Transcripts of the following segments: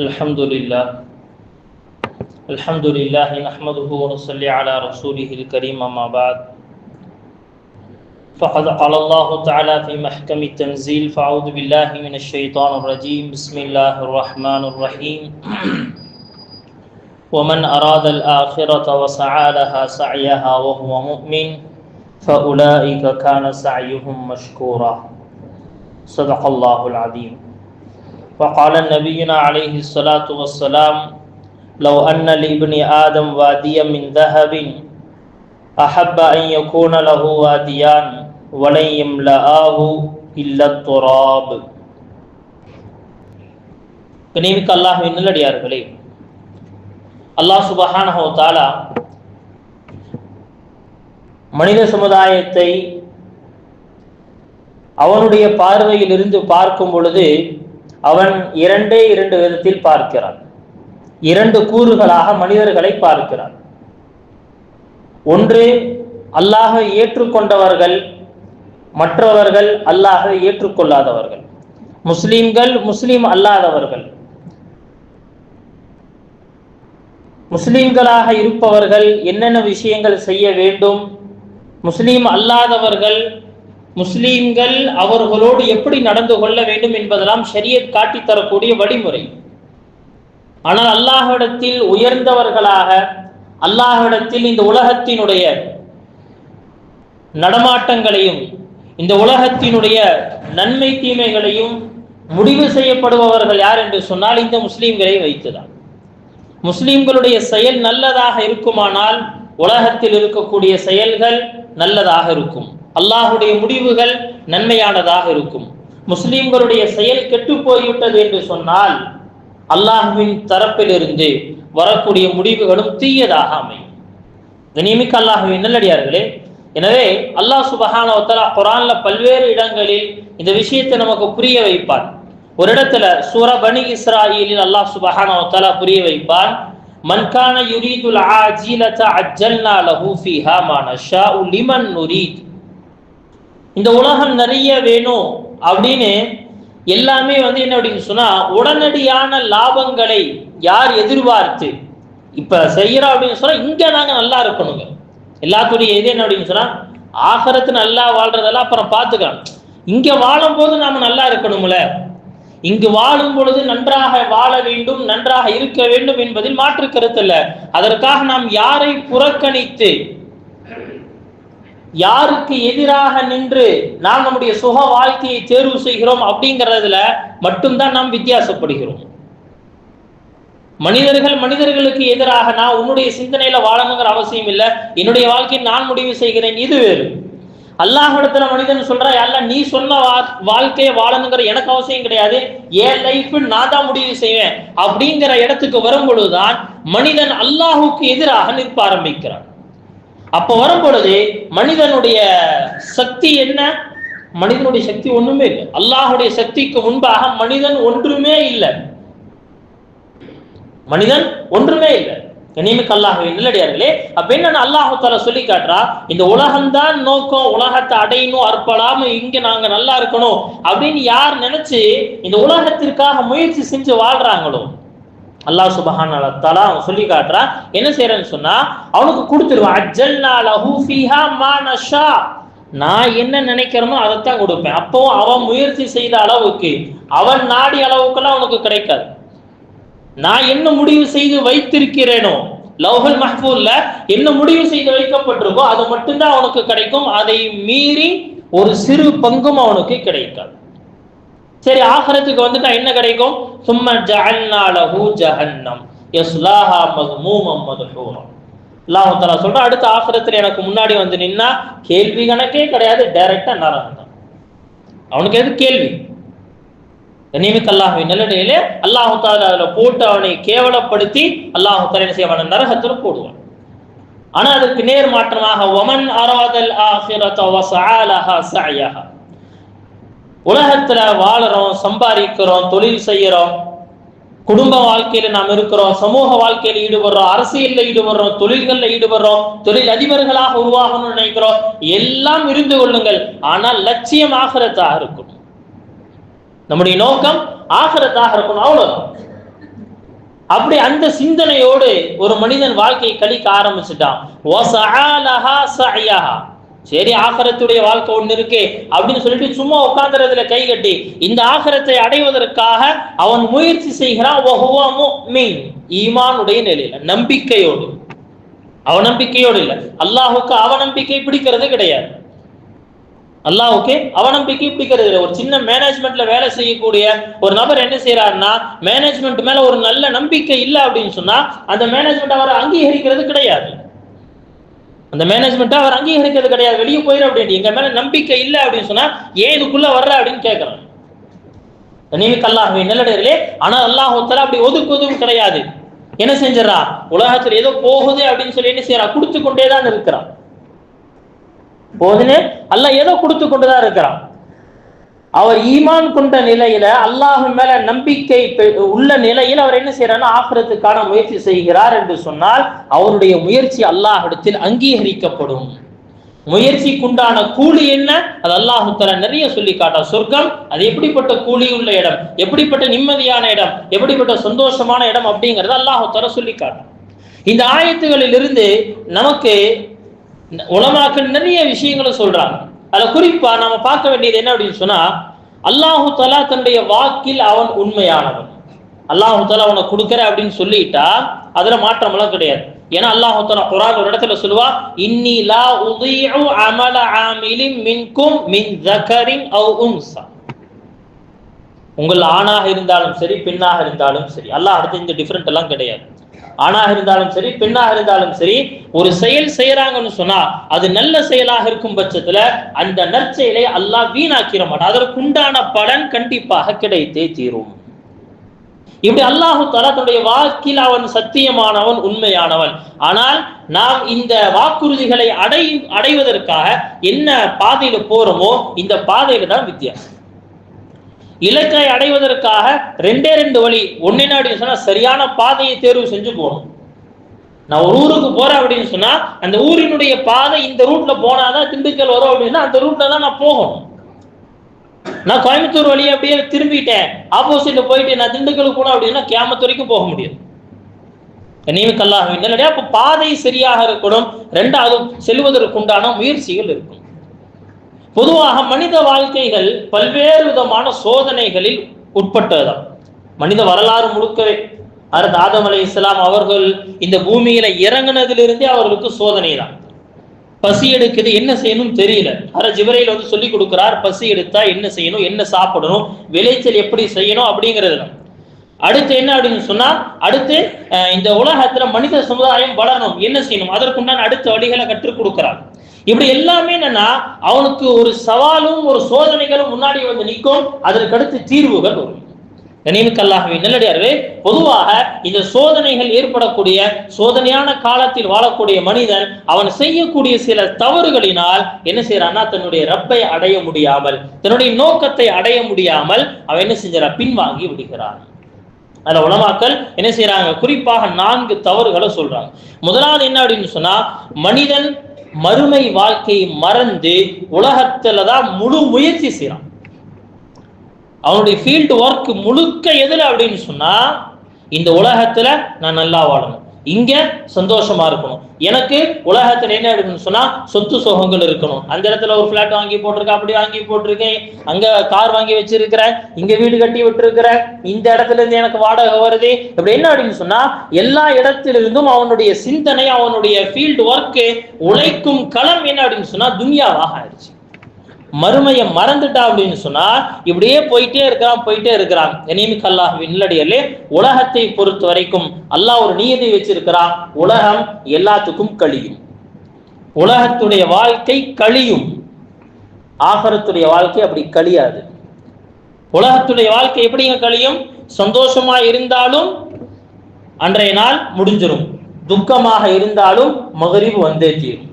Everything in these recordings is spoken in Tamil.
الحمد لله. الحمد لله نحمده ونصلي على رسوله الكريم أما بعد. فقد قال الله تعالى في محكم التنزيل فأعوذ بالله من الشيطان الرجيم. بسم الله الرحمن الرحيم. ومن أراد الآخرة وسعى لها سعيها وهو مؤمن فأولئك كان سعيهم مشكورا. صدق الله العظيم. وقال نبينا عليه الصلاة والسلام لو أن لابن آدم واديا من ذهب أحب أن يكون له واديان ولن يملآه إلا التراب கனிமிக்க அல்லாஹ்வின் நல்லடியார்களே அல்லாஹ் சுபஹானஹு தாலா மனித சமுதாயத்தை அவனுடைய பார்வையில் இருந்து பார்க்கும் பொழுது அவன் இரண்டே இரண்டு விதத்தில் பார்க்கிறான். இரண்டு கூறுகளாக மனிதர்களை பார்க்கிறான். ஒன்று அல்லாஹ ஏற்றுக்கொண்டவர்கள் மற்றவர்கள் அல்லாஹ ஏற்றுக்கொள்ளாதவர்கள். முஸ்லீம்கள் முஸ்லீம் அல்லாதவர்கள். முஸ்லீம்களாக இருப்பவர்கள் என்னென்ன விஷயங்கள் செய்ய வேண்டும்? முஸ்லீம் அல்லாதவர்கள் முஸ்லீம்கள் அவர்களோடு எப்படி நடந்து கொள்ள வேண்டும் என்பதெல்லாம் ஷரியத் காட்டித்தரக்கூடிய வழிமுறை. ஆனால் அல்லாஹிடத்தில் உயர்ந்தவர்களாக அல்லாஹிடத்தில் இந்த உலகத்தினுடைய நடமாட்டங்களையும் இந்த உலகத்தினுடைய நன்மை தீமைகளையும் முடிவு செய்யப்படுபவர்கள் யார் என்று சொன்னால் இந்த முஸ்லீம்களை வைத்துதான். முஸ்லீம்களுடைய செயல் நல்லதாக இருக்குமானால் உலகத்தில் இருக்கக்கூடிய செயல்கள் நல்லதாக இருக்கும். அல்லாஹுடைய முடிவுகள் நன்மையானதாக இருக்கும். முஸ்லிம்களுடைய செயல் கெட்டு போய்விட்டது என்று சொன்னால் அல்லாஹுவின் தரப்பிலிருந்து வரக்கூடிய முடிவுகளும் தீயதாக அமையும். கனிமிக்க அல்லாஹுவின் நல்லடியார்களே எனவே அல்லாஹ் சுபஹானவத்தலா குரான்ல பல்வேறு இடங்களில் இந்த விஷயத்தை நமக்கு புரிய வைப்பார். ஒரு இடத்துல சூர பனி இஸ்ராயிலில் அல்லாஹ் சுபஹானவத்தலா புரிய வைப்பார் மன்கான யுரீதுல் ஆஜிலத அஜல்னா லஹூஃபி ஃபீஹா மா உ லிமன் நுரீத். இந்த உலகம் நிறைய வேணும் அப்படின்னு எல்லாமே வந்து என்ன அப்படின்னு சொன்னா உடனடியான லாபங்களை யார் எதிர்பார்த்து? இப்ப செய்யறோம் அப்படின்னு சொன்னா இங்க நாங்க நல்லா இருக்கணுங்க. எல்லாத்துடைய இது என்ன அப்படின்னு சொன்னா ஆகரத்து நல்லா வாழ்றதெல்லாம் அப்புறம் பார்த்துக்கலாம். இங்க வாழும் போது நாம நல்லா இருக்கணும்ல. இங்கு வாழும் பொழுது நன்றாக வாழ வேண்டும் நன்றாக இருக்க வேண்டும் என்பதில் மாற்று கருத்து அல்ல அதற்காக நாம் யாரை புறக்கணித்து யாருக்கு எதிராக நின்று நாம் நம்முடைய சுக வாழ்க்கையை தேர்வு செய்கிறோம் அப்படிங்கிறதுல மட்டும்தான் நாம் வித்தியாசப்படுகிறோம். மனிதர்கள் மனிதர்களுக்கு எதிராக நான் உன்னுடைய சிந்தனையில வாழணுங்கிற அவசியம் இல்லை. என்னுடைய வாழ்க்கையை நான் முடிவு செய்கிறேன். இது வேறு. அல்லாஹிடத்துல மனிதன் சொல்றா அல்ல நீ சொன்ன வாழ்க்கையை வாழணுங்கிற எனக்கு அவசியம் கிடையாது. என் லைஃப் நான் தான் முடிவு செய்வேன். அப்படிங்கிற இடத்துக்கு வரும் பொழுதுதான் மனிதன் அல்லாஹுக்கு எதிராக நிற்க ஆரம்பிக்கிறான் அப்போ வரும்பொழுது மனிதனுடைய சக்தி என்ன? மனிதனுடைய சக்தி ஒண்ணுமே இல்லை. அல்லாஹுடைய சக்திக்கு முன்பாக மனிதன் ஒன்றுமே இல்லை. மனிதன் ஒன்றுமே இல்லை. கனிமிக்கு அல்லாஹுவை நல்லடியார்களே. அப்ப என்ன அல்லாஹு தால சொல்லி காட்டுறா இந்த உலகம்தான் நோக்கம் உலகத்தை அடையணும் அற்படாம இங்க நாங்க நல்லா இருக்கணும் அப்படின்னு யார் நினைச்சு இந்த உலகத்திற்காக முயற்சி செஞ்சு வாழ்றாங்களோ அல்லாஹ் சுபஹான் தலா அவன் சொல்லி காட்டுறான் என்ன செய்யறேன்னு சொன்னா அவனுக்கு கொடுத்துருவான். அஜல்னா லஹு ஃபீஹா மா நஷா. நான் என்ன நினைக்கிறேனோ அதைத்தான் கொடுப்பேன். அப்போ அவன் முயற்சி செய்த அளவுக்கு அவன் நாடி அளவுக்கெல்லாம் அவனுக்கு கிடைக்காது. நான் என்ன முடிவு செய்து வைத்திருக்கிறேனோ லவ்ஹல் மஹ்பூர்ல என்ன முடிவு செய்து வைக்கப்பட்டிருக்கோ அது மட்டும்தான் அவனுக்கு கிடைக்கும். அதை மீறி ஒரு சிறு பங்கும் அவனுக்கு கிடைக்காது. சரி ஆகரத்துக்கு வந்துட்டா என்ன கிடைக்கும்? சும்மா ஜஹன்னாலஹு ஜஹன்னம். யஸ்லாஹா மக்மூமம் மதுஹூரம் அல்லாஹ் தஆலா சொல்றா அடுத்த ஆகரத்துல எனக்கு முன்னாடி வந்து நின்னா கேள்வி கணக்கே கிடையாது டைரக்டா நரகம் தான் அவனுக்கு எது கேள்வி? கனிமிக் அல்லாஹுவின் நல்லடையிலே அல்லாஹு தாலா அதுல போட்டு அவனை கேவலப்படுத்தி அல்லாஹு தாலா என்ன செய்வான? நரகத்துல போடுவான். ஆனா அதுக்கு நேர் மாற்றமாக ஒமன் அராதல் ஆஹிரத வஸஆலஹா சஅயஹா. உலகத்துல வாழறோம் சம்பாதிக்கிறோம் தொழில் செய்யறோம் குடும்ப வாழ்க்கையில நாம் இருக்கிறோம் சமூக வாழ்க்கையில ஈடுபடுறோம் அரசியல்ல ஈடுபடுறோம் தொழில்கள்ல ஈடுபடுறோம் தொழில் அதிபர்களாக உருவாகணும்னு நினைக்கிறோம் எல்லாம் இருந்து கொள்ளுங்கள். ஆனால் லட்சியம் ஆகிறதாக இருக்கணும். நம்முடைய நோக்கம் ஆகிறதாக இருக்கணும். அவ்வளவுதான். அப்படி அந்த சிந்தனையோடு ஒரு மனிதன் வாழ்க்கையை கழிக்க ஆரம்பிச்சுட்டான். சரி ஆகரத்துடைய வாழ்க்கை ஒண்ணு இருக்கு அப்படின்னு சொல்லிட்டு சும்மா உட்கார்ந்துறதுல கை கட்டி இந்த ஆகரத்தை அடைவதற்காக அவன் முயற்சி செய்கிறான் ஈமானுடைய நிலையில நம்பிக்கையோடு. அவநம்பிக்கையோடு இல்லை. அல்லாஹுக்கு அவநம்பிக்கை பிடிக்கிறது கிடையாது. அல்லாஹுக்கு அவநம்பிக்கை பிடிக்கிறது இல்லை. ஒரு சின்ன மேனேஜ்மெண்ட்ல வேலை செய்யக்கூடிய ஒரு நபர் என்ன செய்யறாருன்னா மேனேஜ்மெண்ட் மேல ஒரு நல்ல நம்பிக்கை இல்லை அப்படின்னு சொன்னா அந்த மேனேஜ்மெண்ட் அவரை அங்கீகரிக்கிறது கிடையாது. அந்த மேனேஜ்மெண்ட் அவர் அங்கீகரிக்கிறது கிடையாது. வெளியே போயிடும் அப்படின்னு எங்க மேல நம்பிக்கை இல்லை அப்படின்னு சொன்னா ஏன் இதுக்குள்ள வர்ற அப்படின்னு கேட்கறான். நீங்க அல்லாஹுவே நல்லடையர்களே ஆனா அல்லாஹ் அப்படி ஒதுக்குவதும் கிடையாது. என்ன செஞ்சிடறா? உலகத்துல ஏதோ போகுது அப்படின்னு சொல்லி என்ன செய்யறா? கொடுத்து கொண்டே தான் இருக்கிறான். போதுன்னு அல்லாஹ் ஏதோ கொடுத்து கொண்டுதான் இருக்கிறான். அவர் ஈமான் கொண்ட நிலையில அல்லாஹ் மேல நம்பிக்கை பெ- உள்ள நிலையில் அவர் என்ன செய்யறாருன்னா ஆகிறதுக்கான முயற்சி செய்கிறார் என்று சொன்னால் அவருடைய முயற்சி அல்லாஹிடத்தில் அங்கீகரிக்கப்படும். முயற்சிக்குண்டான கூலி என்ன? அது அல்லாஹு தஆலா நிறைய சொல்லி காட்டா. சொர்க்கம் அது எப்படிப்பட்ட கூலி உள்ள இடம்? எப்படிப்பட்ட நிம்மதியான இடம்? எப்படிப்பட்ட சந்தோஷமான இடம் அப்படிங்கறத அல்லாஹு தஆலா சொல்லி காட்டும் இந்த ஆயத்துகளில் இருந்து நமக்கு உலமாக்கள் நிறைய விஷயங்களை சொல்றாங்க. அதில் குறிப்பா நம்ம பார்க்க வேண்டியது என்ன அப்படின்னு சொன்னா அல்லாஹு தலா தன்னுடைய வாக்கில் அவன் உண்மையானவன். அல்லாஹு தலா அவனை கொடுக்குற அப்படின்னு சொல்லிட்டா அதில் மாற்றமெல்லாம் கிடையாது. ஏன்னா அல்லாஹு தலா குரான் ஒரு இடத்துல சொல்லுவா இன்னிலா உதியு அமல ஆமிலின் மின்கும் மின் ஜகரின் அவ் உன்சா. உங்கள் ஆணாக இருந்தாலும் சரி பெண்ணாக இருந்தாலும் சரி அல்லாஹ் அடுத்து இந்த டிஃப்ரெண்ட் எல்லாம் கிடையாது. ஆணாக இருந்தாலும் சரி பெண்ணாக இருந்தாலும் சரி ஒரு செயல் செய்யறாங்கன்னு சொன்னா அது நல்ல செயலாக இருக்கும் பட்சத்துல அந்த நற்செயலை அல்லாஹ் வீணாக்கிற மாட்டான். அதற்குண்டான பலன் கண்டிப்பாக கிடைத்தே தீரும். இப்படி அல்லாஹு தஆலா தன்னுடைய வாக்கில் அவன் சத்தியமானவன் உண்மையானவன். ஆனால் நாம் இந்த வாக்குறுதிகளை அடை அடைவதற்காக என்ன பாதையில போறோமோ இந்த பாதையில தான் வித்தியாசம். இலக்கை அடைவதற்காக ரெண்டே ரெண்டு வழி. ஒன்னு என்ன அப்படின்னு சொன்னா சரியான பாதையை தேர்வு செஞ்சு போகணும். நான் ஒரு ஊருக்கு போறேன் அப்படின்னு சொன்னா அந்த ஊரினுடைய பாதை இந்த ரூட்ல போனாதான் திண்டுக்கல் வரும் அப்படின்னா அந்த ரூட்ல தான் நான் போகணும். நான் கோயம்புத்தூர் வழியை அப்படியே திரும்பிட்டேன். ஆப்போசிட்ல போயிட்டு நான் திண்டுக்கல் போனேன் அப்படின்னா கேமத்துறைக்கும் போக முடியாது. நீவுக்கு அல்லாஹ் இல்லையா அப்ப பாதை சரியாக இருக்கணும். ரெண்டாவது செல்வதற்குண்டான முயற்சிகள் இருக்கும் பொதுவாக மனித வாழ்க்கைகள் பல்வேறு விதமான சோதனைகளில் உட்பட்டதுதான். மனித வரலாறு முழுக்கவே அரத் ஆதம் அலி இஸ்லாம் அவர்கள் இந்த பூமியில இறங்குனதிலிருந்தே அவர்களுக்கு சோதனை தான் பசி எடுக்குது என்ன செய்யணும் தெரியல. அரை ஜிவரையில் வந்து சொல்லி கொடுக்கிறார் பசி எடுத்தா என்ன செய்யணும் என்ன சாப்பிடணும் விளைச்சல் எப்படி செய்யணும் அப்படிங்கிறது தான் அடுத்து என்ன அப்படின்னு சொன்னா அடுத்து அஹ், இந்த உலகத்துல மனித சமுதாயம் வளரணும். என்ன செய்யணும்? அதற்குண்டான அடுத்த வழிகளை கற்றுக் கொடுக்கிறான் இப்படி எல்லாமே என்னன்னா அவனுக்கு ஒரு சவாலும் ஒரு சோதனைகளும் முன்னாடி வந்து நிற்கும். அதற்கு அடுத்து தீர்வுகள் வரும். கண்ணியமிக்கல்லாகவே நல்லடியார்களே பொதுவாக இந்த சோதனைகள் ஏற்படக்கூடிய சோதனையான காலத்தில் வாழக்கூடிய மனிதன் அவன் செய்யக்கூடிய சில தவறுகளினால் என்ன செய்யறான்னா தன்னுடைய ரப்பை அடைய முடியாமல் தன்னுடைய நோக்கத்தை அடைய முடியாமல் அவன் என்ன செஞ்சான் பின்வாங்கி விடுகிறான். அதில் உலமாக்கள் என்ன செய்யறாங்க குறிப்பாக நான்கு தவறுகளை சொல்றாங்க. முதலாவது என்ன அப்படின்னு சொன்னா மனிதன் மறுமை வாழ்க்கையை மறந்து உலகத்துல தான் முழு முயற்சி செய்யறான் அவனுடைய ஃபீல்டு ஒர்க் முழுக்க எதுல அப்படின்னு சொன்னா இந்த உலகத்துல நான் நல்லா வாழணும். இங்க சந்தோஷமா இருக்கணும். எனக்கு உலகத்துல என்ன எடுக்கணும்னு சொன்னா சொத்து சோகங்கள் இருக்கணும். அந்த இடத்துல ஒரு பிளாட் வாங்கி போட்டிருக்கேன் அப்படி வாங்கி போட்டிருக்கேன் அங்க கார் வாங்கி வச்சிருக்கிறேன் இங்க வீடு கட்டி விட்டுருக்கிறேன் இந்த இடத்துல இருந்து எனக்கு வாடகை வருது. இப்படி என்ன அப்படின்னு சொன்னா எல்லா இடத்திலிருந்தும் அவனுடைய சிந்தனை அவனுடைய ஃபீல்டு ஒர்க்கு உழைக்கும் களம் என்ன அப்படின்னு சொன்னா துன்யாவாக ஆயிடுச்சு. மறுமையை மறந்துட்டா அப்படின்னு சொன்னா இப்படியே போயிட்டே இருக்கிறான் போயிட்டே இருக்கிறான். கனிமிக் அல்லாஹ் இல்லடியலே உலகத்தை பொறுத்த வரைக்கும் அல்லாஹ் ஒரு நியதி வச்சிருக்கிறான். உலகம் எல்லாத்துக்கும் கழியும். உலகத்துடைய வாழ்க்கை கழியும். ஆகரத்துடைய வாழ்க்கை அப்படி கழியாது. உலகத்துடைய வாழ்க்கை எப்படிங்க கழியும்? சந்தோஷமா இருந்தாலும் அன்றைய நாள் முடிஞ்சிடும் துக்கமாக இருந்தாலும் மகரிவு வந்தே தீரும்.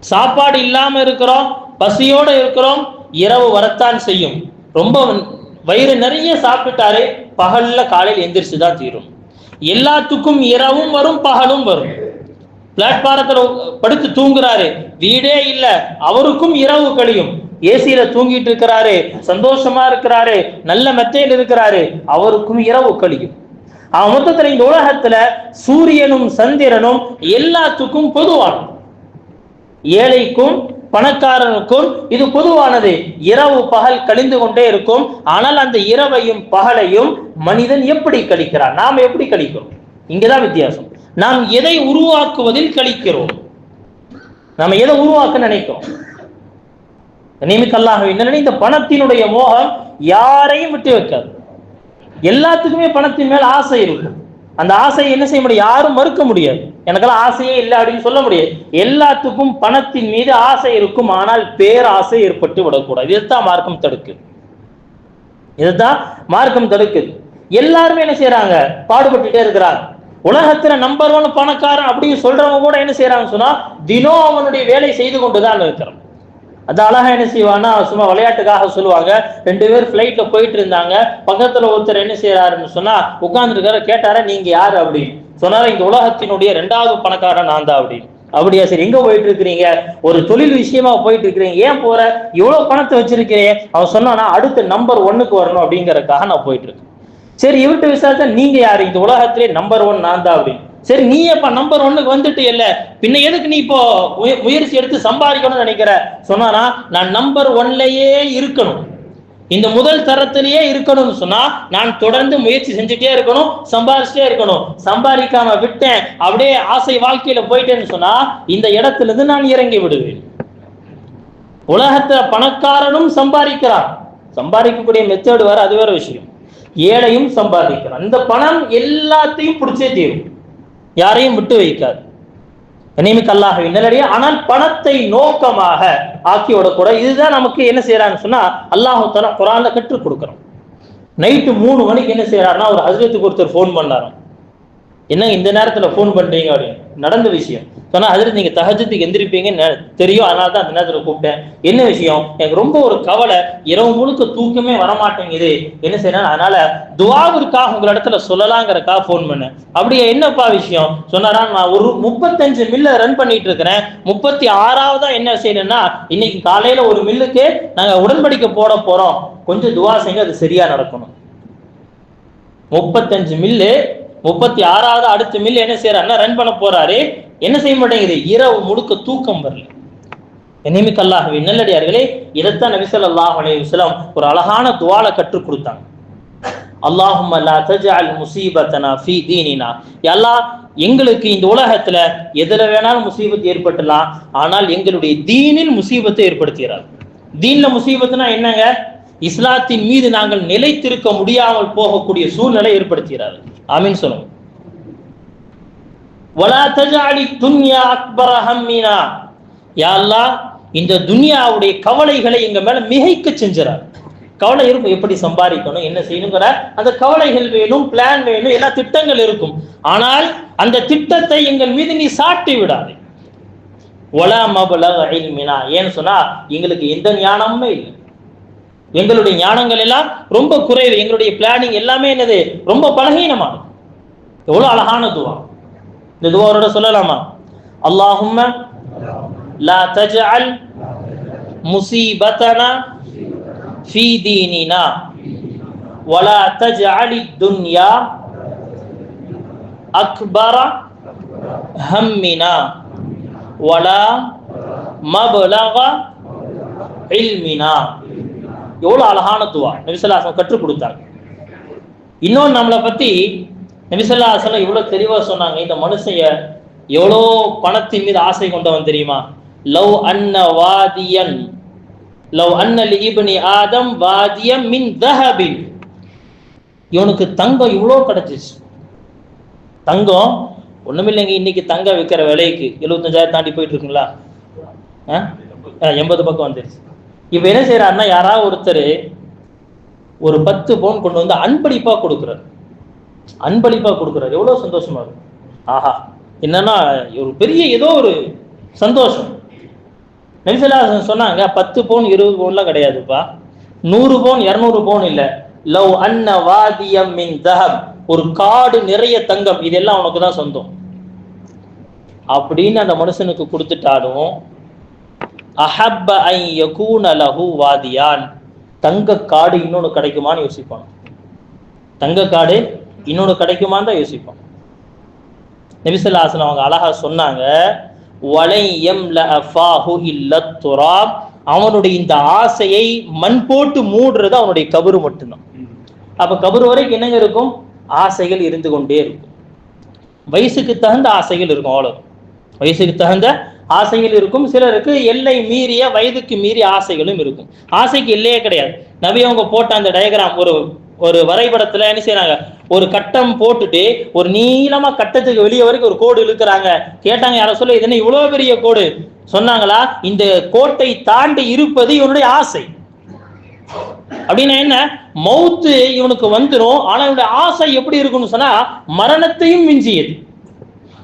சாப்பாடு இல்லாம இருக்கிறோம் பசியோட இருக்கிறோம் இரவு வரத்தான் செய்யும். ரொம்ப வயிறு நிறைய சாப்பிட்டாரு பகல்ல காலையில் எந்திரிச்சு தான் தீரும். எல்லாத்துக்கும் இரவும் வரும் பகலும் வரும். பிளாட்பாரத்தில் படுத்து தூங்குறாரு. வீடே இல்லை அவருக்கும் இரவு கழியும். ஏசியில தூங்கிட்டு இருக்கிறாரு சந்தோஷமா இருக்கிறாரு நல்ல மெத்தையில் இருக்கிறாரு அவருக்கும் இரவு கழியும். அவன் மொத்தத்துல இந்த உலகத்துல சூரியனும் சந்திரனும் எல்லாத்துக்கும் பொதுவான ஏழைக்கும் பணக்காரனுக்கும் இது பொதுவானது. இரவு பகல் கழிந்து கொண்டே இருக்கும். ஆனால் அந்த இரவையும் பகலையும் மனிதன் எப்படி கழிக்கிறான்? நாம் எப்படி கழிக்கிறோம்? இங்கதான் வித்தியாசம். நாம் எதை உருவாக்குவதில் கழிக்கிறோம்? நாம எதை உருவாக்க நினைக்கிறோம்? நியமிக்கல்லாக என்ன இந்த பணத்தினுடைய மோகம் யாரையும் விட்டு வைக்காது. எல்லாத்துக்குமே பணத்தின் மேல் ஆசை இருக்கும். அந்த ஆசையை என்ன செய்ய முடியும்? யாரும் மறுக்க முடியாது. எனக்கெல்லாம் ஆசையே இல்லை அப்படின்னு சொல்ல முடியாது. எல்லாத்துக்கும் பணத்தின் மீது ஆசை இருக்கும் ஆனால் பேராசை ஏற்பட்டு விடக்கூடாது. இதுதான் மார்க்கம் தடுக்கு. இதுதான் மார்க்கம் தடுக்குது எல்லாருமே என்ன செய்யறாங்க பாடுபட்டுட்டே இருக்கிறாங்க. உலகத்துல நம்பர் ஒன் பணக்காரன் அப்படின்னு சொல்றவங்க கூட என்ன செய்யறாங்க சொன்னா தினம் அவனுடைய வேலை செய்து கொண்டுதான் இருக்கிறான். அது அழகா என்ன செய்வான்னா சும்மா விளையாட்டுக்காக சொல்லுவாங்க. ரெண்டு பேர் ஃபிளைட்ல போயிட்டு இருந்தாங்க. பக்கத்துல ஒருத்தர் என்ன செய்யறாருன்னு சொன்னா உட்கார்ந்துருக்காரு கேட்டாரா நீங்க யாரு? அப்படின்னு. சொன்னாரு இந்த உலகத்தினுடைய ரெண்டாவது பணக்காரன் நான் தான் அப்படின்னு. அப்படியா சரி எங்க போயிட்டு இருக்கிறீங்க? ஒரு தொழில் விஷயமா போயிட்டு இருக்கிறீங்க ஏன் போற? இவ்வளவு பணத்தை வச்சிருக்கிறேன் அவன் சொன்னானா அடுத்த நம்பர் ஒன்னுக்கு வரணும் அப்படிங்கறதுக்காக நான் போயிட்டு இருக்கேன். சரி இவர்கிட்ட விசாரிச்சா நீங்க யாரு? இந்த உலகத்திலே நம்பர் ஒன் நான் தான் அப்படின்னு. சரி நீ அப்ப நம்பர் ஒன்னுக்கு வந்துட்டு இல்ல பின்ன எதுக்கு நீ இப்போ முயற்சி எடுத்து சம்பாதிக்கணும்னு நினைக்கிற? சொன்னானா நான் நம்பர் ஒன்லயே இருக்கணும். இந்த முதல் தரத்திலேயே இருக்கணும்னு சொன்னா நான் தொடர்ந்து முயற்சி செஞ்சுட்டே இருக்கணும் சம்பாதிச்சுட்டே இருக்கணும். சம்பாதிக்காம விட்டேன் அப்படியே ஆசை வாழ்க்கையில போயிட்டேன்னு சொன்னா இந்த இடத்துல இருந்து நான் இறங்கி விடுவேன். உலகத்துல பணக்காரனும் சம்பாதிக்கிறான். சம்பாதிக்கக்கூடிய மெத்தேடு வேற அது வேற விஷயம். ஏழையும் சம்பாதிக்கிறான். இந்த பணம் எல்லாத்தையும் பிடிச்சே தீரும். யாரையும் விட்டு வைக்காது. நியமிக்க அல்லாஹவி நல்லடியா ஆனால் பணத்தை நோக்கமாக ஆக்கி கூட இதுதான் நமக்கு என்ன செய்யறான்னு சொன்னா அல்லாஹு தலா குரான்ல கற்றுக் கொடுக்குறோம். நைட்டு மூணு மணிக்கு என்ன செய்யறாருன்னா ஒரு ஹசரத்துக்கு ஒருத்தர் ஃபோன் பண்ணாராம். என்ன இந்த நேரத்துல ஃபோன் பண்றீங்க அப்படின்னு. நடந்த விஷயம். சொன்னா அதில் நீங்க தஹஜத்துக்கு எந்திரிப்பீங்கன்னு தெரியும். அதனால தான் அந்த நேரத்தில் கூப்பிட்டேன். என்ன விஷயம்? எனக்கு ரொம்ப ஒரு கவலை. இரவு முழுக்க தூக்கமே வரமாட்டேங்குது. என்ன செய்யணும் அதனால துவாவிற்காக உங்கள் இடத்துல சொல்லலாங்கிறக்காக ஃபோன் பண்ணேன். அப்படியே என்னப்பா விஷயம்? சொன்னாரா நான் ஒரு முப்பத்தஞ்சு மில்ல ரன் பண்ணிட்டு இருக்கிறேன் முப்பத்தி ஆறாவதா என்ன செய்யணும்னா இன்னைக்கு காலையில ஒரு மில்லுக்கு நாங்க உடன்படிக்கை போட போறோம். கொஞ்சம் துவா செய்யுங்க அது சரியா நடக்கணும். முப்பத்தஞ்சு மில்லு முப்பத்தி ஆறாவது அடுத்த மில்லு என்ன செய்யறாருன்னா ரன் பண்ண போறாரு. என்ன செய்ய மாட்டேங்குது? இரவு முழுக்க தூக்கம் வரல. என்னைமிக்க அல்லாஹ்வே நல்லடியார்களே இதைத்தான் நபிசல் அல்லாஹ் அலைஹி ஒரு அழகான துவால கற்றுக் கொடுத்தாங்க. அல்லாஹும் அல்லா தஜால் முசீபத்தனா ஃபி தீனினா. எல்லா எங்களுக்கு இந்த உலகத்துல எதுல வேணாலும் முசீபத்து ஏற்பட்டலாம் ஆனால் எங்களுடைய தீனில் முசீபத்தை ஏற்படுத்துகிறார். தீன்ல முசீபத்துனா என்னங்க? இஸ்லாத்தின் மீது நாங்கள் நிலைத்திருக்க முடியாமல் போகக்கூடிய சூழ்நிலை ஏற்படுத்துகிறார் ஆமீன் சொல்லுங்க. வலா தஜாலி துன்யா அக்பர் ஹம்மினா. யா அல்லாஹ் இந்த துன்யாவுடைய கவலைகளை எங்க மேல மிகைக்க செஞ்சுறார். கவலை இருக்கும் எப்படி சம்பாதிக்கணும் என்ன செய்யணுங்கிற அந்த கவலைகள் வேணும் பிளான் வேணும் எல்லா திட்டங்கள் இருக்கும். ஆனால் அந்த திட்டத்தை எங்கள் மீது நீ சாட்டி விடாதே. ஒலா மபலக இல்மினா. ஏன்னு சொன்னா எங்களுக்கு எந்த ஞானமுமே இல்லை. எங்களுடைய ஞானங்கள் எல்லாம் ரொம்ப குறைவு. எங்களுடைய பிளானிங் எல்லாமே என்னது? ரொம்ப பலகீனமானது. எவ்வளவு அழகான துவா. இந்த துவாரோட சொல்லலாமா? அல்லாஹும் லா தஜ்அல் முசீபத்தனா ஃபீ தீனினா வலா தஜ்அலி துன்யா அக்பர ஹம்மினா வலா மபலக இல்மினா. எவ்வளவு அழகான துவா. நபிசல்லாசம் கற்றுக் கொடுத்தாங்க. இன்னொன்று நம்மளை பத்தி நபிசல்லாசலம் இவ்வளவு தெளிவா சொன்னாங்க. இந்த மனுஷைய எவ்வளோ பணத்தின் மீது ஆசை கொண்டவன் தெரியுமா? லவ் அன்ன வாதியன். லவ் அன்ன லிஇப்னி ஆதம் வாதியம் மின் தஹபின். இவனுக்கு தங்கம் இவ்வளோ கிடைச்சிச்சு. தங்கம் ஒண்ணுமில்லைங்க இன்னைக்கு தங்கம் விற்கிற விலைக்கு. எழுபத்தஞ்சாயிரம் தாண்டி போயிட்டு இருக்குங்களா? எண்பது பக்கம் வந்துருச்சு. இப்ப என்ன செய்யறாருன்னா யாராவது ஒருத்தர் ஒரு பத்து பவுன் கொண்டு வந்து அன்பளிப்பா கொடுக்குறாரு. அன்பளிப்பா கொடுக்குறாரு. எவ்வளவு சந்தோஷமா இருக்கும். ஆஹா என்னன்னா ஒரு பெரிய ஏதோ ஒரு சந்தோஷம். நபிசல்லாசன் சொன்னாங்க பத்து பவுன் இருபது பவுன்லாம் கிடையாதுப்பா. நூறு பவுன் இரநூறு பவுன் இல்ல. லவ் அன்ன வாதியம் மின் தஹப். ஒரு காடு நிறைய தங்கம் இதெல்லாம் உனக்கு தான் சொந்தம். அப்படின்னு அந்த மனுஷனுக்கு கொடுத்துட்டாலும் அஹப்ப ஐ யகூன லஹு வாதியான். தங்க காடு இன்னொன்னு கிடைக்குமான்னு யோசிப்பான். தங்க காடு இன்னொன்று கிடைக்குமான்னு தான் யோசிப்போம் நபிசல்லாசன் அவங்க அழகா சொன்னாங்க வலை எம் லஃபாஹு இல்ல துராப். அவனுடைய இந்த ஆசையை மண் போட்டு மூடுறது அவனுடைய கபரு மட்டும்தான். அப்ப கபரு வரைக்கும் என்னங்க இருக்கும்? ஆசைகள் இருந்து கொண்டே இருக்கும். வயசுக்கு தகுந்த ஆசைகள் இருக்கும் அவ்வளவு வயசுக்கு தகுந்த ஆசைகள் இருக்கும். சிலருக்கு எல்லை மீறிய வயதுக்கு மீறிய ஆசைகளும் இருக்கும். ஆசைக்கு எல்லையே கிடையாது. நபி அவங்க போட்ட அந்த டயக்ராம் ஒரு ஒரு வரைபடத்துல என்ன செய்யறாங்க ஒரு கட்டம் போட்டுட்டு ஒரு நீளமா கட்டத்துக்கு வெளியே வரைக்கும் ஒரு கோடு இழுக்கிறாங்க. கேட்டாங்க யார சொல்ல இதுன்னு இவ்வளவு பெரிய கோடு? சொன்னாங்களா? இந்த கோட்டை தாண்டி இருப்பது இவனுடைய ஆசை. அப்படின்னா என்ன? மௌத்து இவனுக்கு வந்துடும் ஆனா இவனுடைய ஆசை எப்படி இருக்கும்னு சொன்னா மரணத்தையும் மிஞ்சியது.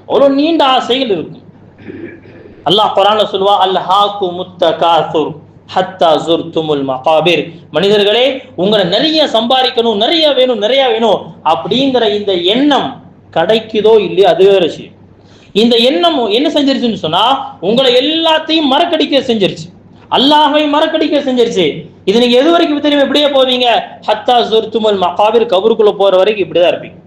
அவ்வளவு நீண்ட ஆசைகள் இருக்கும். அல்லாஹ் குரான்ல சொல்லுவா அல்ஹாக்கு முத்த காசுர் ஹத்தா துமுல் மகாபிர். மனிதர்களே உங்களை நிறைய சம்பாதிக்கணும் நிறைய வேணும் நிறைய வேணும் அப்படிங்கிற இந்த எண்ணம் கிடைக்குதோ இல்லையோ அதுவே விஷயம். இந்த எண்ணம் என்ன செஞ்சிருச்சுன்னு சொன்னா உங்களை எல்லாத்தையும் மறக்கடிக்க செஞ்சிருச்சு. அல்லாஹை மறக்கடிக்க செஞ்சிருச்சு. இது நீங்க எது வரைக்கும் தெரியும் இப்படியே போவீங்க? ஹத்தா துமுல் மகாபிர் கபருக்குள்ள போற வரைக்கும் இப்படிதான் இருப்பீங்க.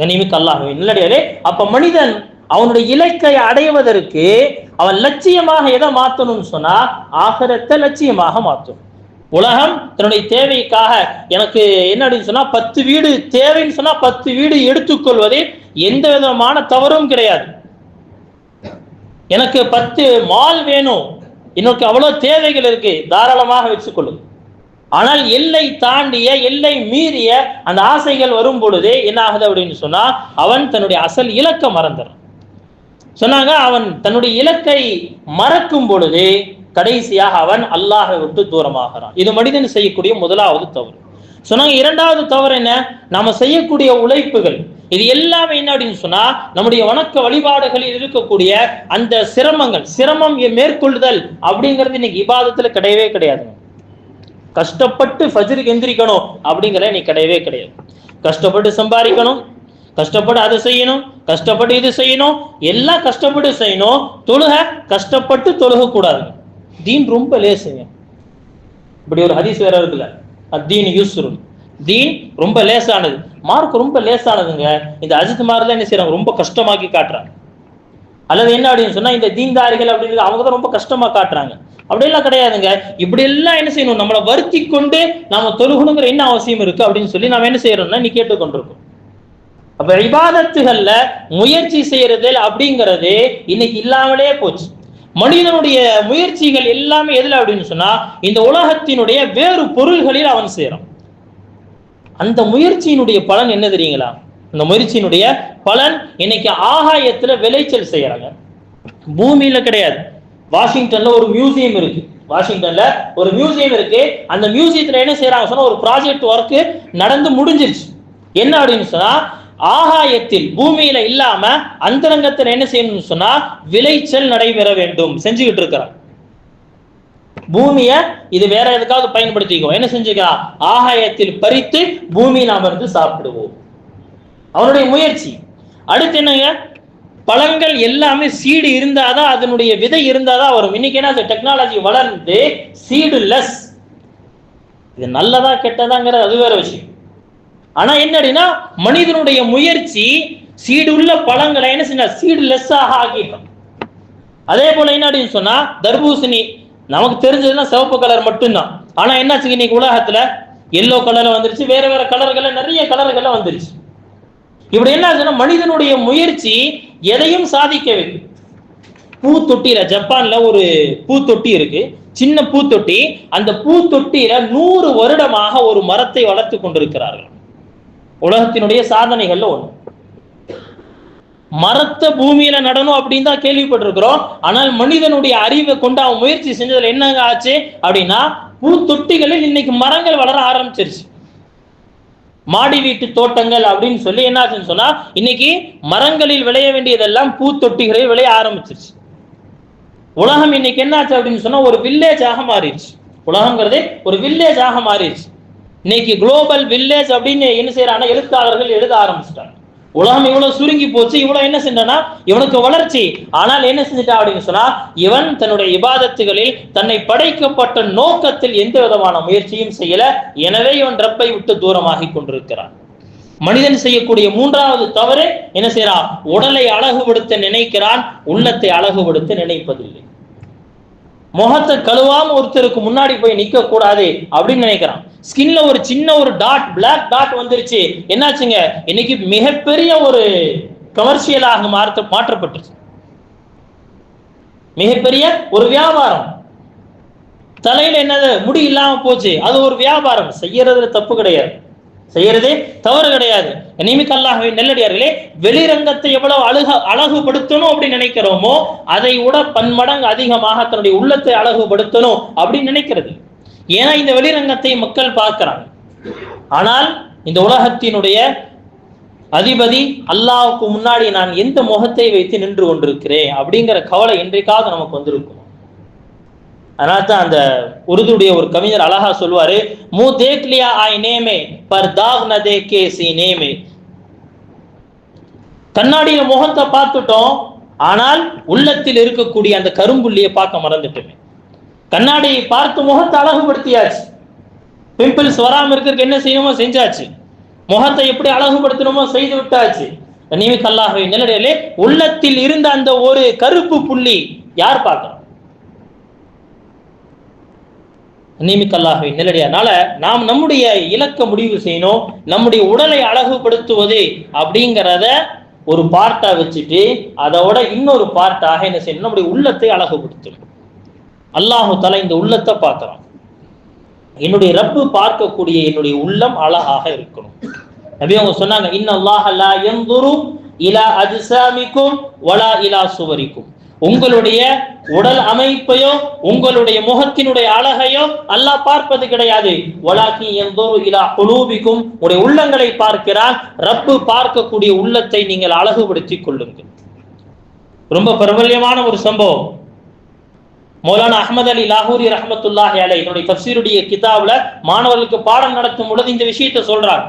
நினைவுக்கு அல்லாஹ் இல்லடியாலே அப்ப மனிதன் அவனுடைய இலக்கை அடைவதற்கு அவன் லட்சியமாக எதை மாத்தணும்னு சொன்னா ஆகரத்தை லட்சியமாக மாற்றும். உலகம் தன்னுடைய தேவைக்காக எனக்கு என்ன அப்படின்னு சொன்னா பத்து வீடு தேவைன்னு சொன்னா பத்து வீடு எடுத்துக்கொள்வதில் எந்த விதமான தவறும் கிடையாது. எனக்கு பத்து மால் வேணும். எனக்கு அவ்வளவு தேவைகள் இருக்கு. தாராளமாக வச்சுக்கொள்ளும் ஆனால் எல்லை தாண்டிய எல்லை மீறிய அந்த ஆசைகள் வரும் பொழுது என்ன ஆகுது அப்படின்னு சொன்னா அவன் தன்னுடைய அசல் இலக்க மறந்துடும் சொன்னாங்க அவன் தன்னுடைய இலக்கை மறக்கும் பொழுது கடைசியாக அவன் அல்லாஹை விட்டு தூரமாகிறான். இது மனிதன் செய்யக்கூடிய முதலாவது தவறு. சொன்னாங்க இரண்டாவது தவறு என்ன? நாம செய்யக்கூடிய உழைப்புகள். இது எல்லாமே என்ன அப்படின்னு சொன்னா நம்முடைய வணக்க வழிபாடுகளில் இருக்கக்கூடிய அந்த சிரமங்கள் சிரமம் மேற்கொள்ளுதல் அப்படிங்கிறது இன்னைக்கு இபாதத்துல கிடையவே கிடையாதுங்க கஷ்டப்பட்டு ஃபஜ்ருக்கு எந்திரிக்கணும் அப்படிங்கிற நீ கிடையவே கிடையாது. கஷ்டப்பட்டு சம்பாதிக்கணும் கஷ்டப்பட்டு அதை செய்யணும் கஷ்டப்பட்டு இது செய்யணும் எல்லாம் கஷ்டப்பட்டு செய்யணும் தொழுக கஷ்டப்பட்டு தொழுக கூடாது தீன் ரொம்ப லேசுங்க. இப்படி ஒரு ஹதீஸ் வேற இருக்குல்ல தீன் யூஸ்ரும் தீன் ரொம்ப லேசானது. மார்க் ரொம்ப லேசானதுங்க. இந்த அஜித் மார்க் என்ன செய்யறாங்க ரொம்ப கஷ்டமாக்கி காட்டுறாங்க. அல்லது என்ன அப்படின்னு சொன்னா இந்த தீன்தாரிகள் அப்படின்னு அவங்க தான் ரொம்ப கஷ்டமா காட்டுறாங்க. அப்படியெல்லாம் கிடையாதுங்க. இப்படி எல்லாம் என்ன செய்யணும்? நம்மளை வருத்தி கொண்டு நாம தொழுகணுங்கிற என்ன அவசியம் இருக்கு அப்படின்னு சொல்லி நாம என்ன செய்யறோம்னா நீ கேட்டுக்கொண்டிருக்கோம். அப்ப விவாதத்துகள்ல முயற்சி செய்யறது அப்படிங்கிறது இன்னைக்கு இல்லாமலே போச்சு. மனிதனுடைய முயற்சிகள் எல்லாமே எதுல அப்படின்னு சொன்னா இந்த உலகத்தினுடைய வேறு பொருள்களில் அவன் செய்யறான் அந்த முயற்சியினுடைய பலன் என்ன தெரியுங்களா? அந்த முயற்சியினுடைய பலன் இன்னைக்கு ஆகாயத்துல விளைச்சல் செய்யறாங்க. பூமியில கிடையாது. வாஷிங்டன்ல ஒரு மியூசியம் இருக்கு. வாஷிங்டன்ல ஒரு மியூசியம் இருக்கு. அந்த மியூசியத்துல என்ன செய்யறாங்க சொன்னா ஒரு ப்ராஜெக்ட் ஒர்க் நடந்து முடிஞ்சிருச்சு. என்ன அப்படின்னு சொன்னா ஆகாயத்தில் பூமியில இல்லாம அந்தரங்கத்தில் என்ன செய்யணும்னு சொன்னா விளைச்சல் நடைபெற வேண்டும் செஞ்சுக்கிட்டு இருக்கிறான். பூமிய இது வேற எதுக்காக பயன்படுத்திக்கோ. என்ன செஞ்சுக்கிறான் ஆகாயத்தில் பறித்து பூமி நாம இருந்து சாப்பிடுவோம். அவனுடைய முயற்சி. அடுத்து என்னங்க? பழங்கள் எல்லாமே சீடு இருந்தாதான் அதனுடைய விதை இருந்தாதான் வரும். இன்னைக்கு என்ன? டெக்னாலஜி வளர்ந்து சீடு லெஸ் இது நல்லதா கெட்டதாங்கிறது அது வேற விஷயம். ஆனா என்ன அப்படின்னா மனிதனுடைய முயற்சி சீடு உள்ள பழங்களை என்ன செஞ்சா சீடு லெஸ்ஸாக ஆக்கிட்டோம். அதே போல என்ன அப்படின்னு சொன்னா தர்பூசணி நமக்கு தெரிஞ்சதுன்னா சிவப்பு கலர் மட்டும்தான். ஆனா என்னாச்சு இன்னைக்கு உலகத்துல? எல்லோ கலர்ல வந்துருச்சு வேற வேற கலர்கள்ல நிறைய கலர்கள்ல வந்துருச்சு. இப்படி என்ன ஆச்சுன்னா மனிதனுடைய முயற்சி எதையும் சாதிக்க வைக்கும் பூத்தொட்டியில ஜப்பான்ல ஒரு பூத்தொட்டி இருக்கு. சின்ன பூத்தொட்டி அந்த பூத்தொட்டியில நூறு வருடமாக ஒரு மரத்தை வளர்த்து கொண்டிருக்கிறார்கள். உலகத்தினுடைய சாதனைகள்ல ஒண்ணு. மரத்தை பூமியில நடணும் அப்படின்னு தான் கேள்விப்பட்டிருக்கிறோம். ஆனால் மனிதனுடைய அறிவை கொண்டு அவன் முயற்சி செஞ்சதுல என்னங்க ஆச்சு அப்படின்னா பூத்தொட்டிகளில் இன்னைக்கு மரங்கள் வளர ஆரம்பிச்சிருச்சு. மாடி வீட்டு தோட்டங்கள் அப்படின்னு சொல்லி என்ன ஆச்சுன்னு சொன்னா இன்னைக்கு மரங்களில் விளைய வேண்டியதெல்லாம் பூத்தொட்டிகளில் விளைய ஆரம்பிச்சிருச்சு. உலகம் இன்னைக்கு என்ன ஆச்சு அப்படின்னு சொன்னா ஒரு வில்லேஜாக மாறிடுச்சு. உலகங்கிறதே ஒரு வில்லேஜாக மாறிடுச்சு. இன்னைக்கு குளோபல் வில்லேஜ் அப்படின்னு என்ன செய்யறாங்கன்னா எழுத்தாளர்கள் எழுத ஆரம்பிச்சிட்டாங்க. உலகம் இவ்வளவு சுருங்கி போச்சு இவ்வளவு என்ன செஞ்சானா இவனுக்கு வளர்ச்சி. ஆனால் என்ன செஞ்சிட்டா அப்படின்னு சொன்னா இவன் தன்னுடைய இபாதத்துகளில் தன்னை படைக்கப்பட்ட நோக்கத்தில் எந்த விதமான முயற்சியும் செய்யல. எனவே இவன் ரப்பை விட்டு தூரமாகி கொண்டிருக்கிறான். மனிதன் செய்யக்கூடிய மூன்றாவது தவறு என்ன செய்யறான் உடலை அழகுபடுத்த நினைக்கிறான். உள்ளத்தை அழகுபடுத்த நினைப்பதில்லை. முகத்தை கழுவாம ஒருத்தருக்கு முன்னாடி போய் நிக்க கூடாது அப்படின்னு நினைக்கிறான். ஸ்கின்ல ஒரு சின்ன ஒரு டாட் பிளாக் டாட் வந்துருச்சு. என்னாச்சுங்க? இன்னைக்கு மிகப்பெரிய ஒரு கமர்ஷியலாக மாற்ற மாற்றப்பட்டுச்சு. மிகப்பெரிய ஒரு வியாபாரம். தலையில என்னது? முடி இல்லாம போச்சு. அது ஒரு வியாபாரம். செய்யறதுல தப்பு கிடையாது. செய்யறதே தவறு கிடையாது. நியமிக்கல்லாகவே நெல்லடியார்களே வெளிரங்கத்தை எவ்வளவு அழக அழகுபடுத்தணும் அப்படின்னு நினைக்கிறோமோ அதை விட பன்மடங்கு அதிகமாக தன்னுடைய உள்ளத்தை அழகுபடுத்தணும் அப்படின்னு நினைக்கிறது. ஏன்னா இந்த வெளிரங்கத்தை மக்கள் பார்க்கிறாங்க. ஆனால் இந்த உலகத்தினுடைய அதிபதி அல்லாவுக்கு முன்னாடி நான் எந்த முகத்தை வைத்து நின்று கொண்டிருக்கிறேன் அப்படிங்கிற கவலை என்றைக்காவது நமக்கு வந்திருக்கும். அதனால தான் அந்த உருதுடைய ஒரு கவிஞர் அழகா சொல்லுவாரு மூ தேக்லியா ஆய் நேமே பர் தாக் ந தேக்கே சி நேமே. கண்ணாடியில முகத்தை பார்த்துட்டோம் ஆனால் உள்ளத்தில் இருக்கக்கூடிய அந்த கரும்புள்ளியை பார்க்க மறந்துட்டுமே. கண்ணாடியை பார்த்து முகத்தை அழகுபடுத்தியாச்சு. பிம்பிள்ஸ் வராம இருக்கிறதுக்கு என்ன செய்யணுமோ செஞ்சாச்சு. முகத்தை எப்படி அழகுபடுத்தணுமோ செய்து விட்டாச்சு. நீ கல்லாகவே நிலடையிலே உள்ளத்தில் இருந்த அந்த ஒரு கருப்பு புள்ளி யார் பார்க்கணும்? நியமிக்கல்லாகவே நிலடியானால நாம் நம்முடைய இலக்க முடிவு செய்யணும் நம்முடைய உடலை அழகுபடுத்துவது அப்படிங்கிறத ஒரு பார்ட்டா வச்சுட்டு அதோட இன்னொரு பார்ட்டாக என்ன செய்யணும்? நம்முடைய உள்ளத்தை அழகுபடுத்தணும். அல்லாஹு தலை இந்த உள்ளத்தை பார்க்கிறோம் என்னுடைய ரப்பு பார்க்கக்கூடிய என்னுடைய உள்ளம் அழகாக இருக்கணும். நபி அவங்க சொன்னாங்க இன்னும் அல்லாஹ் லா யன்துரு இலா அஜிசாமிக்கும் வலா இலா சுவரிக்கும். உங்களுடைய உடல் அமைப்பையோ உங்களுடைய முகத்தினுடைய அழகையோ அல்லாஹ் பார்ப்பது கிடையாது. வலாக்கி எந்தோரு இலா குலூபிக்கும் உடைய உள்ளங்களை பார்க்கிறார். ரப்பு பார்க்கக்கூடிய உள்ளத்தை நீங்கள் அழகுபடுத்திக் கொள்ளுங்கள். ரொம்ப பிரபல்யமான ஒரு சம்பவம். மௌலானா அஹமது அலி லாகூரி ரஹமத்துல்லாஹி அலை என்னுடைய தப்சீருடைய கிதாபில் மாணவர்களுக்கு பாடம் நடத்தும் பொழுது இந்த விஷயத்தை சொல்றார்.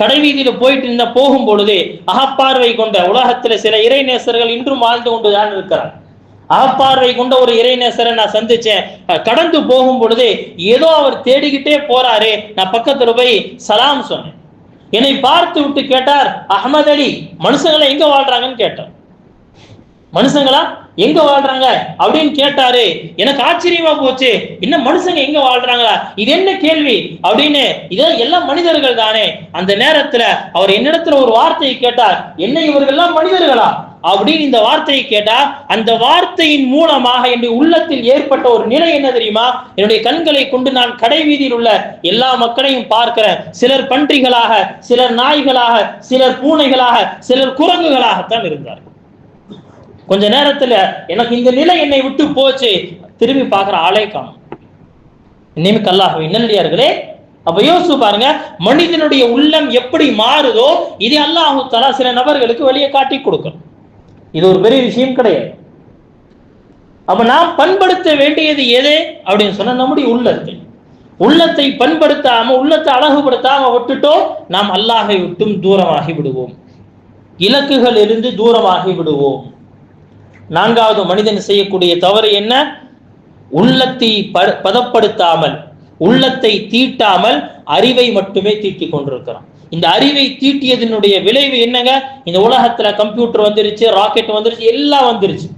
கடைவீதியில போயிட்டு இருந்த போகும் பொழுது அகப்பார்வை கொண்ட உலகத்துல சில இறைநேசர்கள் இன்றும் வாழ்ந்து கொண்டுதான் இருக்கிறார். அகப்பார்வை கொண்ட ஒரு இறைநேசரை நான் சந்திச்சேன். கடந்து போகும் பொழுது ஏதோ அவர் தேடிக்கிட்டே போறாரு. நான் பக்கத்துல போய் சலாம் சொன்னேன். என்னை பார்த்து விட்டு கேட்டார் அஹமது அலி மனுஷங்களை எங்க வாழ்றாங்கன்னு கேட்டார் மனுஷங்களா? எங்க வாழ்றாங்க? அப்படின்னு கேட்டாரு. எனக்கு ஆச்சரியமா போச்சு. என்ன மனுஷங்க எங்க வாழ்றாங்களா? இது என்ன கேள்வி? அப்படின்னு இதெல்லாம் எல்லாம் மனிதர்கள் தானே. அந்த நேரத்துல அவர் என்னிடத்துல ஒரு வார்த்தையை கேட்டார். என்ன எல்லாம் மனிதர்களா? அப்படின்னு இந்த வார்த்தையை கேட்டா அந்த வார்த்தையின் மூலமாக என்னுடைய உள்ளத்தில் ஏற்பட்ட ஒரு நிலை என்ன தெரியுமா? என்னுடைய கண்களை கொண்டு நான் கடை வீதியில் உள்ள எல்லா மக்களையும் பார்க்கிறேன். சிலர் பன்றிகளாக சிலர் நாய்களாக சிலர் பூனைகளாக சிலர் குரங்குகளாகத்தான் இருந்தார்கள். கொஞ்ச நேரத்துல எனக்கு இந்த நிலை என்னை விட்டு போச்சு. திரும்பி பார்க்கிற ஆளே காணும். நியமிக்க அல்லாஹ் நல்லடியார்களே அப்ப யோசிச்சு பாருங்க மனிதனுடைய உள்ளம் எப்படி மாறுதோ இது அல்லாஹு தலா சில நபர்களுக்கு வெளியே காட்டி கொடுக்கணும். இது ஒரு பெரிய விஷயம் கிடையாது. அப்ப நாம் பண்படுத்த வேண்டியது எது அப்படின்னு சொன்னா நம்முடைய உள்ளத்தை. உள்ளத்தை பண்படுத்தாம உள்ளத்தை அழகுபடுத்தாம விட்டுட்டோம் நாம் அல்லாஹை விட்டும் தூரமாகி விடுவோம். இலக்குகள் இருந்து தூரமாகி விடுவோம். நான்காவது மனிதன் செய்யக்கூடிய தவறு என்ன? உள்ளத்தை பதப்படுத்தாமல் உள்ளத்தை தீட்டாமல் அறிவை மட்டுமே தீட்டிக் கொண்டிருக்கிறான். இந்த அறிவை தீட்டியதனுடைய விளைவு என்னங்க? இந்த உலகத்துல கம்ப்யூட்டர் வந்துருச்சு ராக்கெட் வந்துருச்சு எல்லாம் வந்துருச்சு.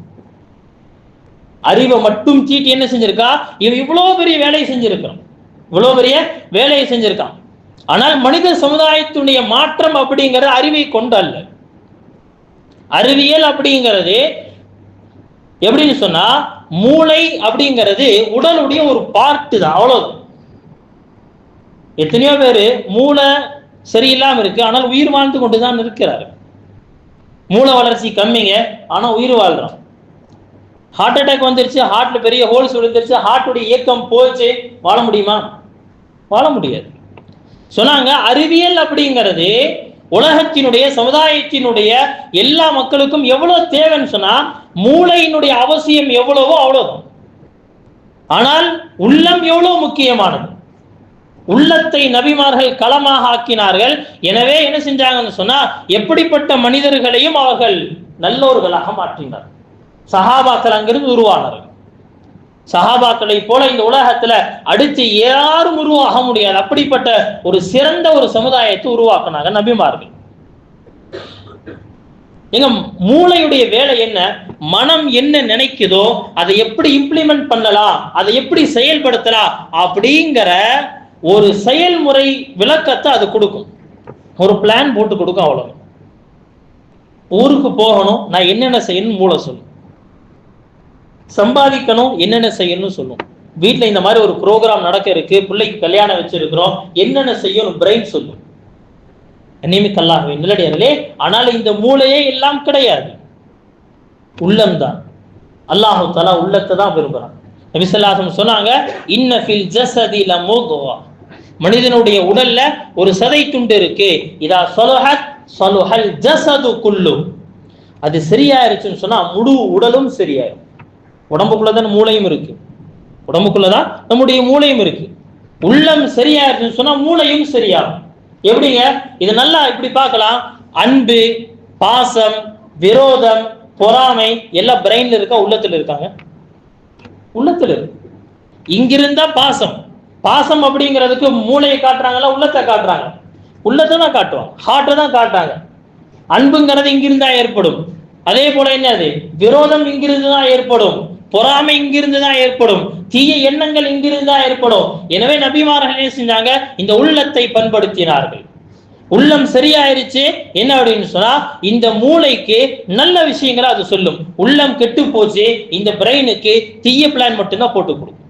அறிவை மட்டும் தீட்டி என்ன செஞ்சிருக்கா? இவன் இவ்வளவு பெரிய வேலையை செஞ்சிருக்கான் இவ்வளவு பெரிய வேலையை செஞ்சிருக்கான். ஆனால் மனித சமுதாயத்துடைய மாற்றம் அப்படிங்கிறது அறிவை கொண்டு அல்ல அறிவியல் அப்படிங்கிறது எப்படின்னு சொன்னா மூளை அப்படிங்கிறது உடலுடைய ஒரு பார்ட்டு தான் அவ்வளவு எத்தனையோ பேரு மூளை சரியில்லாமல் இருக்கு. ஆனால் உயிர் வாழ்ந்து கொண்டு தான் இருக்கிறாரு. மூளை வளர்ச்சி கம்மிங்க. ஆனால் உயிர் வாழ்றோம். ஹார்ட் அட்டாக் வந்துருச்சு. ஹார்ட்ல பெரிய ஹோல்ஸ் விழுந்துருச்சு. ஹார்ட்டுடைய இயக்கம் போச்சு. வாழ முடியுமா? வாழ முடியாது. சொன்னாங்க அறிவியல் அப்படிங்கிறது உலகத்தினுடைய சமுதாயத்தினுடைய எல்லா மக்களுக்கும் எவ்வளவு தேவைன்னு சொன்னா மூளையினுடைய அவசியம் எவ்வளவோ அவ்வளவு. ஆனால் உள்ளம் எவ்வளவு முக்கியமானது? உள்ளத்தை நபிமார்கள் களமாக ஆக்கினார்கள். எனவே என்ன செஞ்சாங்கன்னு சொன்னா எப்படிப்பட்ட மனிதர்களையும் அவர்கள் நல்லோர்களாக மாற்றினர். சஹாபாக்கள் அங்கிருந்து உருவானார்கள். சஹாபாக்களை போல இந்த உலகத்துல அடுத்து யாரும் உருவாக முடியாது. அப்படிப்பட்ட ஒரு சிறந்த ஒரு சமுதாயத்தை உருவாக்குனாங்க நபிமார்கள். எங்க மூளையுடைய வேலை என்ன? மனம் என்ன நினைக்குதோ அதை எப்படி இம்ப்ளிமெண்ட் பண்ணலாம் அதை எப்படி செயல்படுத்தலாம் அப்படிங்கிற ஒரு செயல்முறை விளக்கத்தை அது கொடுக்கும். ஒரு பிளான் போட்டு கொடுக்கும் அவ்வளவு. ஊருக்கு போகணும் நான் என்னென்ன செய்யணும் மூளை சொல்லும். சம்பாதிக்கணும் என்னென்ன செய்யணும்னு சொல்லும். வீட்டில் இந்த மாதிரி ஒரு ப்ரோக்ராம் நடக்க இருக்கு பிள்ளைக்கு கல்யாணம் வச்சிருக்கிறோம் என்னென்ன செய்யணும் பிரெயின் சொல்லும். நியமிக்கல்லாகவே நிலடியார்களே ஆனால் இந்த மூளையே எல்லாம் கிடையாது. உள்ளம்தான். அல்லாஹு தலா உள்ளத்தை தான் விரும்புகிறான் நபிசல்லாசம் சொன்னாங்க இன்ன ஃபில் ஜஸதி மனிதனுடைய உடல்ல ஒரு சதை துண்டு இருக்கு. இதா சொலுஹத் சொலுஹல் ஜசது குல்லும் அது சரியாயிருச்சுன்னு சொன்னா முழு உடலும் சரியாயிரும். உடம்புக்குள்ளதான் மூளையும் இருக்கு. உடம்புக்குள்ளதான் நம்முடைய மூளையும் இருக்கு. உள்ளம் சரியாயிருச்சுன்னு சொன்னா மூளையும் சரியாகும். எப்படிங்க? இது நல்லா இப்படி பார்க்கலாம். அன்பு பாசம் விரோதம் பொறாமை எல்லாம் பிரெயின்ல இருக்கா உள்ளத்துல இருக்காங்க? உள்ளத்துல. இருக்கு இங்கிருந்தா பாசம். பாசம் அப்படிங்கிறதுக்கு மூளையை காட்டுறாங்களா உள்ளத்தை காட்டுறாங்க. உள்ளத்தை தான் காட்டுவாங்க. ஹார்ட்டை தான் காட்டுறாங்க. அன்புங்கிறது இங்கிருந்தா ஏற்படும். அதே போல என்னது விரோதம் இங்கிருந்து தான் ஏற்படும். பொறாமை இங்கிருந்து தான் ஏற்படும். தீய எண்ணங்கள் இங்கிருந்து தான் ஏற்படும். எனவே நபிமார்கள் செஞ்சாங்க? இந்த உள்ளத்தை பண்படுத்தினார்கள். உள்ளம் சரியாயிருச்சு என்ன அப்படின்னு சொன்னா இந்த மூளைக்கு நல்ல விஷயங்களை அது சொல்லும். உள்ளம் கெட்டு போச்சு இந்த பிரெயினுக்கு தீய பிளான் மட்டும்தான் போட்டு கொடுக்கும்.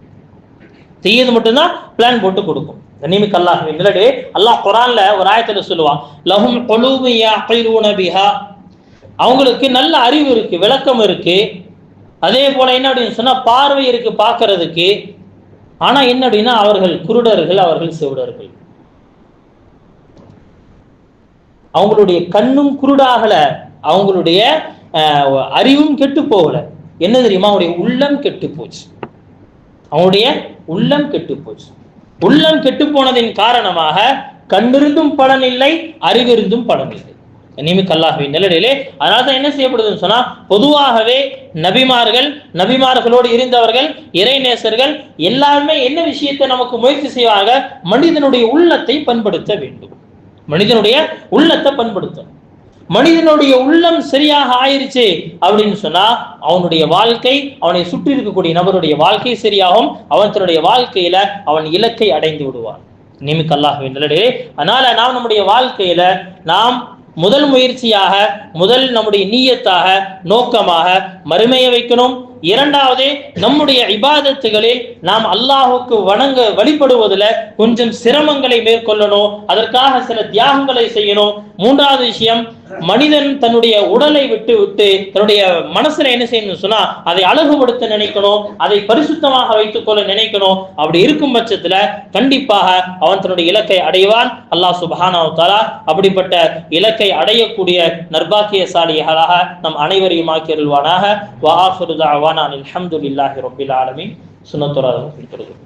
தீயது மட்டும்தான் பிளான் போட்டு கொடுக்கும். கண்ணிமிக்கு அல்லாஹ் அல்லாஹ் குரான்ல ஒரு ஆயத்துல சொல்லுவான் லஹும் கொலூபு பிஹா. அவங்களுக்கு நல்ல அறிவு இருக்கு விளக்கம் இருக்கு. அதே போல என்ன அப்படின்னு சொன்னா பார்வை இருக்கு பார்க்கிறதுக்கு. ஆனா என்ன அப்படின்னா அவர்கள் குருடர்கள் அவர்கள் செவிடர்கள். அவங்களுடைய கண்ணும் குருடாகல அவங்களுடைய அறிவும் கெட்டு போகல. என்ன தெரியுமா? அவங்களுடைய உள்ளம் கெட்டு போச்சு. அவனுடைய உள்ளம் கெட்டு போச்சு. உள்ளம் கெட்டு போனதின் காரணமாக கண்ணிருந்தும் பலன் இல்லை அறிவிருந்தும் பலன் இல்லை. நியமிக்க கல்லாகவே நிலையிலே அதனால தான் என்ன செய்யப்படுதுன்னு சொன்னா பொதுவாகவே நபிமார்கள் நபிமார்களோடு இருந்தவர்கள் இறைநேசர்கள் எல்லாருமே என்ன விஷயத்தை நமக்கு முயற்சி செய்வாங்க? மனிதனுடைய உள்ளத்தை பண்படுத்த வேண்டும். மனிதனுடைய உள்ளத்தை பண்படுத்தும். மனிதனுடைய உள்ளம் சரியாக ஆயிருச்சு அப்படின்னு சொன்னா அவனுடைய வாழ்க்கை அவனை சுற்றி இருக்கக்கூடிய நபருடைய வாழ்க்கை சரியாகும். அவன் தன்னுடைய வாழ்க்கையில அவன் இலக்கை அடைந்து விடுவான். நிமிக்க அல்லாஹ்வின் அதனால நாம் நம்முடைய வாழ்க்கையில நாம் முதல் முயற்சியாக முதல் நம்முடைய நீயத்தாக நோக்கமாக மறுமையை வைக்கணும். இரண்டாவது நம்முடைய இபாதத்துகளில் நாம் அல்லாஹுக்கு வணங்க வழிபடுவதில் கொஞ்சம் சிரமங்களை மேற்கொள்ளணும். அதற்காக சில தியாகங்களை செய்யணும். மூன்றாவது விஷயம் மனிதன் தன்னுடைய உடலை விட்டு விட்டு தன்னுடைய மனசுல என்ன செய்யணும் சொன்னா அதை அழகுபடுத்த நினைக்கணும். அதை பரிசுத்தமாக வைத்துக் கொள்ள நினைக்கணும். அப்படி இருக்கும் பட்சத்துல கண்டிப்பாக அவன் தன்னுடைய இலக்கை அடைவான். அல்லாஹ் சுபஹானாஹு தஆலா அப்படிப்பட்ட இலக்கை அடையக்கூடிய நர்பாக்கியசாலிகளாக நம் அனைவரையும் ஆக்கியருள்வானாக دعوانا أن الحمد لله رب العالمين. سنة الله